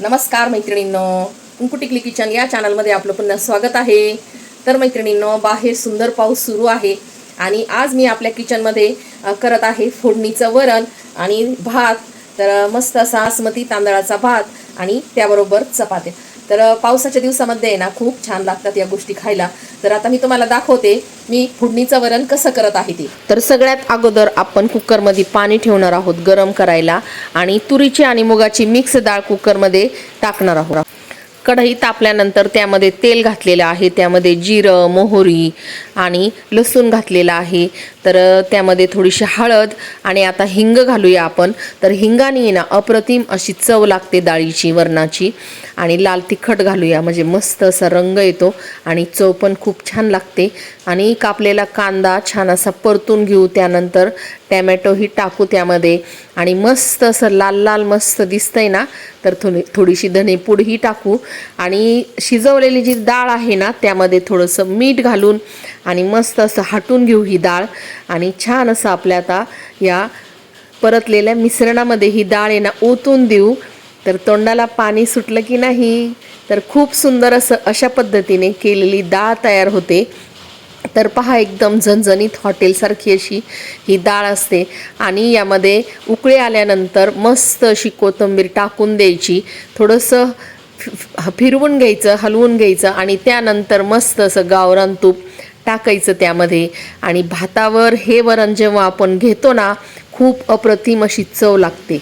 नमस्कार मैत्रिणींनो. कुंकुटिकली किचन या चॅनलमध्ये आपलं पुन्हा स्वागत आहे. तर मैत्रिणींनो बाहेर सुंदर पाऊस सुरू आहे आणि आज मी आपल्या किचनमध्ये करत आहे फोडणीचं वरण आणि भात. तर मस्त असा बासमती तांदळाचा भात आणि त्याबरोबर चपात्या. तर पावसाच्या दिवसामध्ये आहे ना खूप छान लागतात या गोष्टी खायला. तर आता मी तुम्हाला दाखवते मी फोडणीचं वरण कसं करत आहे ते. तर सगळ्यात अगोदर आपण कुकरमध्ये पाणी ठेवणार आहोत गरम करायला आणि तुरीची आणि मुगाची मिक्स डाळ कुकरमध्ये टाकणार आहोत. कढई तापल्यानंतर त्यामध्ये तेल घातलेलं आहे. त्यामध्ये जिरं मोहरी आणि लसूण घातलेलं आहे. तर त्यामध्ये थोडीशी हळद आणि आता हिंग घालूया आपण. तर हिंगाने ना अप्रतिम अशी चव लागते डाळीची वरणाची. आणि लाल तिखट घालूया. म्हणजे मस्त असा रंग येतो आणि चव पण खूप छान लागते. आणि कापलेला कांदा छान असा परतून घेऊ त्यानंतर टॅमॅटोही टाकू त्यामध्ये. आणि मस्त असं लाल लाल मस्त दिसतंय ना तर थोडी थोडीशी धनेपूडही टाकू. आणि शिजवलेली जी डाळ आहे ना त्यामध्ये थोडंसं मीठ घालून आणि मस्त असं हटून घेऊ ही डाळ. आणि छान असं आपल्या आता या परतलेल्या मिश्रणामध्ये ही डाळ आहे ना ओतून देऊ. तर तोंडाला पाणी सुटलं की नाही तर खूप सुंदर असं अशा पद्धतीने केलेली डाळ तयार होते. तर पहा एकदम झणझणीत हॉटेलसारखी अशी ही डाळ असते. आणि यामध्ये उकळे आल्यानंतर मस्त अशी कोथिंबीर टाकून द्यायची. थोडंसं फिरवून घ्यायचं हलवून घ्यायचं आणि त्यानंतर मस्त असं गावरान तूप टाकायचं त्यामध्ये. आणि भातावर हे वरण जेव्हा आपण घेतो ना खूप अप्रतिम अशी चव लागते.